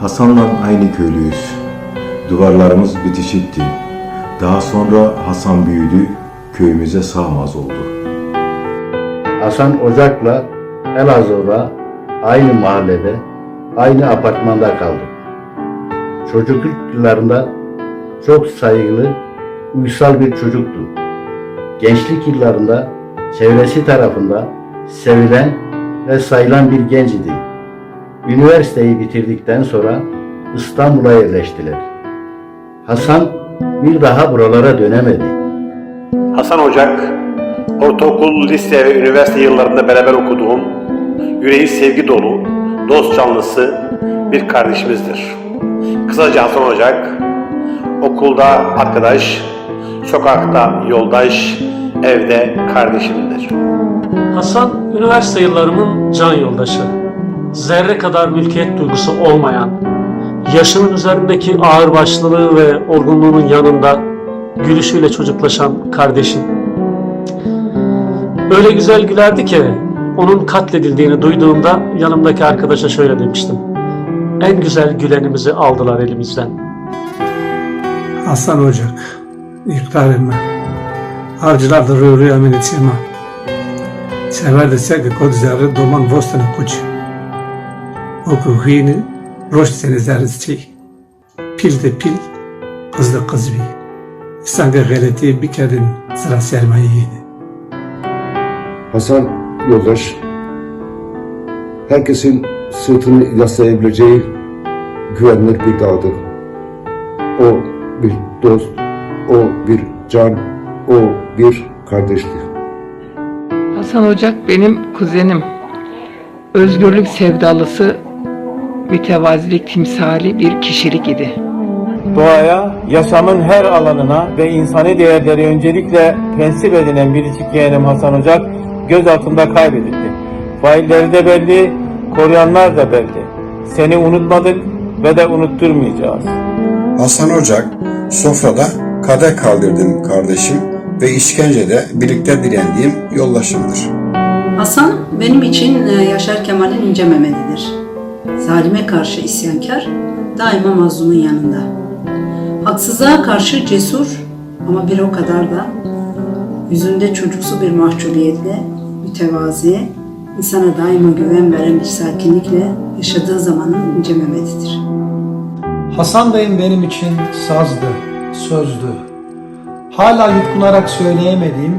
Hasan'la aynı köylüyüz. Duvarlarımız bitişikti. Daha sonra Hasan büyüdü, köyümüze sığmaz oldu. Hasan Ocak'la Elazığ'da aynı mahallede, aynı apartmanda kaldık. Çocukluk yıllarında çok saygılı, uysal bir çocuktu. Gençlik yıllarında çevresi tarafından sevilen ve sayılan bir genç idi. Üniversiteyi bitirdikten sonra İstanbul'a yerleştiler. Hasan bir daha buralara dönemedi. Hasan Ocak, ortaokul, lise ve üniversite yıllarında beraber okuduğum, yüreği sevgi dolu, dost canlısı bir kardeşimizdir. Kısaca Hasan Ocak, okulda arkadaş, sokakta yoldaş, evde kardeşimdir. Hasan, üniversite yıllarımın can yoldaşı. Zerre kadar mülkiyet duygusu olmayan, yaşının üzerindeki ağırbaşlılığı ve olgunluğunun yanında gülüşüyle çocuklaşan kardeşim. Öyle güzel gülerdi ki onun katledildiğini duyduğumda yanımdaki arkadaşa şöyle demiştim. En güzel gülenimizi aldılar elimizden. Hasan Ocak, iktarime, avcılar da rüyü eminetime. Sever de sege kod zerre doman vostane kuç. Oku hini, roş seni zerrizçi. Pil de pil, kız da kız bi. İstange galeti bir kedin sıra sermaye. Hasan yoldaş, herkesin sırtını yaslayabileceği güvenilir bir dağdır. O bir dost, o bir can, o bir kardeştir. Hasan Ocak benim kuzenim. Özgürlük sevdalısı, mütevazilik timsali bir kişilik idi. doğaya, yaşamın her alanına ve insani değerleri öncelikle prensip edinen biricik yeğenim Hasan Ocak göz altında kaybedildi. Failleri de belli, koruyanlar da belli. Seni unutmadık ve de unutturmayacağız. Hasan Ocak, sofrada kadeh kaldırdım kardeşim ve işkencede birlikte direndiğim yoldaşımdır. Hasan benim için e, Yaşar Kemal'in ince Mehmet'idir. Zalime karşı isyankar, daima mazlumun yanında. Haksızlığa karşı cesur ama bir o kadar da yüzünde çocuksu bir mahcubiyetle, mütevazi, insana daima güven veren bir sakinlikle yaşadığı zamanın ince Mehmet'idir. Hasan dayım benim için sazdı, sözdü. Hala yutkunarak söyleyemediğim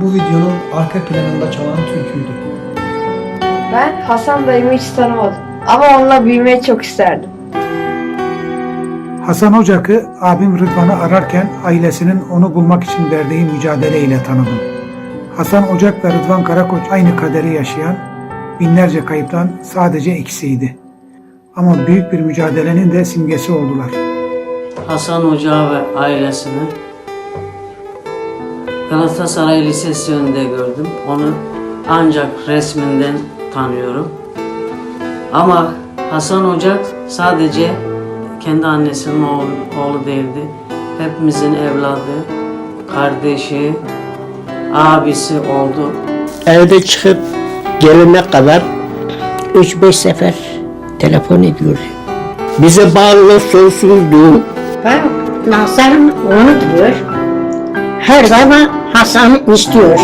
bu videonun arka planında çalan türküydü. Ben Hasan dayımı hiç tanımadım. Ama onunla büyümeyi çok isterdim. Hasan Ocak'ı abim Rıdvan'ı ararken ailesinin onu bulmak için verdiği mücadeleyle tanıdım. Hasan Ocak ve Rıdvan Karakoç aynı kaderi yaşayan, binlerce kayıptan sadece ikisiydi. Ama büyük bir mücadelenin de simgesi oldular. Hasan Hoca ve ailesini Galatasaray Lisesi önünde gördüm. Onu ancak resminden tanıyorum. Ama Hasan Ocak sadece kendi annesinin oğlu, oğlu değildi. Hepimizin evladı, kardeşi, abisi oldu. Evde çıkıp gelene kadar 3-5 sefer telefon ediyordu. Bize bağlılığı sonsuzdu. Ben Hasan onu diyor. Her zaman Hasan istiyor.